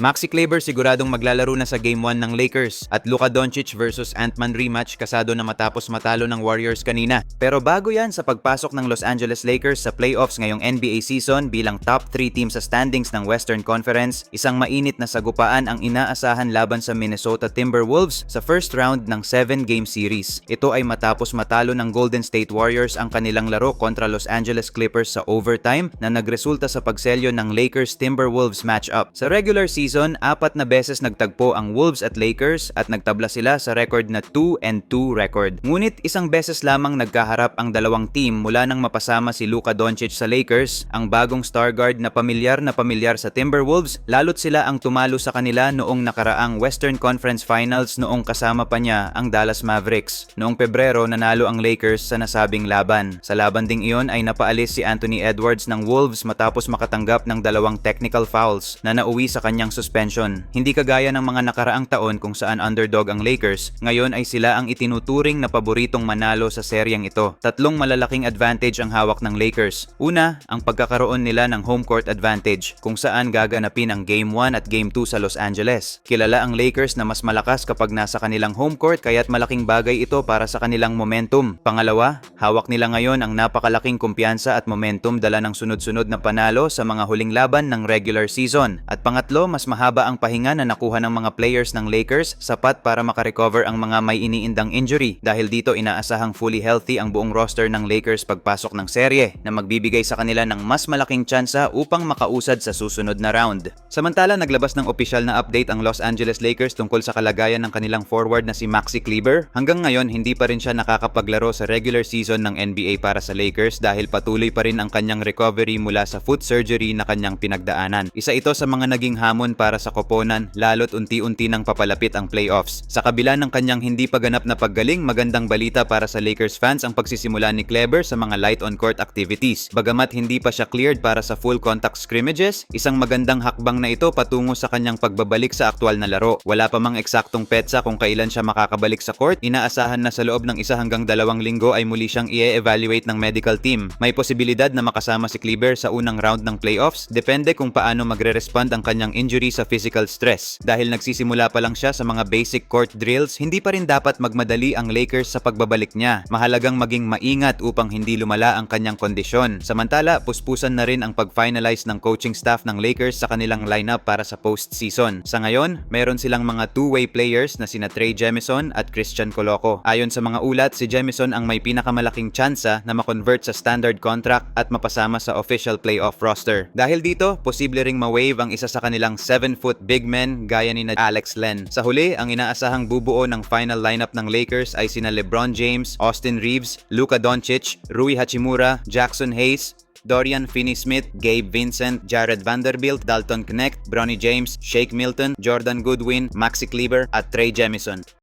Maxi Kleber siguradong maglalaro na sa Game 1 ng Lakers at Luka Doncic versus Ant-Man rematch kasado na matapos matalo ng Warriors kanina. Pero bago yan sa pagpasok ng Los Angeles Lakers sa playoffs ngayong NBA season bilang top 3 team sa standings ng Western Conference, isang mainit na sagupaan ang inaasahan laban sa Minnesota Timberwolves sa first round ng 7-game series. Ito ay matapos matalo ng Golden State Warriors ang kanilang laro kontra Los Angeles Clippers sa overtime na nagresulta sa pagselyo ng Lakers-Timberwolves matchup. Sa regular season, apat na beses nagtagpo ang Wolves at Lakers at nagtabla sila sa record na 2 and 2 record. Ngunit isang beses lamang nagkaharap ang dalawang team mula nang mapasama si Luka Doncic sa Lakers, ang bagong star guard na pamilyar na pamilyar sa Timberwolves, lalo't sila ang tumalo sa kanila noong nakaraang Western Conference Finals noong kasama pa niya ang Dallas Mavericks. Noong Pebrero, nanalo ang Lakers sa nasabing laban. Sa laban ding iyon ay napaalis si Anthony Edwards ng Wolves matapos makatanggap ng dalawang technical fouls na nauwi sa kanyang suspension. Hindi kagaya ng mga nakaraang taon kung saan underdog ang Lakers, ngayon ay sila ang itinuturing na paboritong manalo sa seryeng ito. Tatlong malalaking advantage ang hawak ng Lakers. Una, ang pagkakaroon nila ng home court advantage kung saan gaganapin ang Game 1 at Game 2 sa Los Angeles. Kilala ang Lakers na mas malakas kapag nasa kanilang home court kaya't malaking bagay ito para sa kanilang momentum. Pangalawa, hawak nila ngayon ang napakalaking kumpiyansa at momentum dala ng sunod-sunod na panalo sa mga huling laban ng regular season. At pangatlo, mas mahaba ang pahinga na nakuha ng mga players ng Lakers sapat para makarecover ang mga may iniindang injury. Dahil dito inaasahang fully healthy ang buong roster ng Lakers pagpasok ng serye na magbibigay sa kanila ng mas malaking tsansa upang makausad sa susunod na round. Samantala, naglabas ng opisyal na update ang Los Angeles Lakers tungkol sa kalagayan ng kanilang forward na si Maxi Kleber. Hanggang ngayon, hindi pa rin siya nakakapaglaro sa regular season ng NBA para sa Lakers dahil patuloy pa rin ang kanyang recovery mula sa foot surgery na kanyang pinagdaanan. Isa ito sa mga naging hamon para sa koponan lalo't unti-unti nang papalapit ang playoffs. Sa kabila ng kanyang hindi pa ganap na paggaling, magandang balita para sa Lakers fans ang pagsisimula ni Kleber sa mga light on court activities. Bagamat hindi pa siya cleared para sa full contact scrimmages, isang magandang hakbang na ito patungo sa kanyang pagbabalik sa aktwal na laro. Wala pa mang eksaktong petsa kung kailan siya makakabalik sa court, inaasahan na sa loob ng isa hanggang dalawang linggo ay muli siyang i-evaluate ng medical team. May posibilidad na makasama si Kleber sa unang round ng playoffs, depende kung paano magre-respond ang kanyang injury sa physical stress. Dahil nagsisimula pa lang siya sa mga basic court drills, hindi pa rin dapat magmadali ang Lakers sa pagbabalik niya. Mahalagang maging maingat upang hindi lumala ang kanyang kondisyon. Samantala, puspusan na rin ang pag-finalize ng coaching staff ng Lakers sa kanilang lineup para sa postseason. Sa ngayon, meron silang mga two-way players na sina Trey Jemison at Christian Coloco. Ayon sa mga ulat, si Jemison ang may pinakamalaking tsansa na makonvert sa standard contract at mapasama sa official playoff roster. Dahil dito, posible ring ma-wave ang isa sa kanilang 7-foot big men gaya ni na Alex Len. Sa huli, ang inaasahang bubuo ng final lineup ng Lakers ay sina LeBron James, Austin Reeves, Luka Doncic, Rui Hachimura, Jackson Hayes, Dorian Finney-Smith, Gabe Vincent, Jared Vanderbilt, Dalton Knecht, Bronny James, Shake Milton, Jordan Goodwin, Maxi Kleber at Trey Jemison.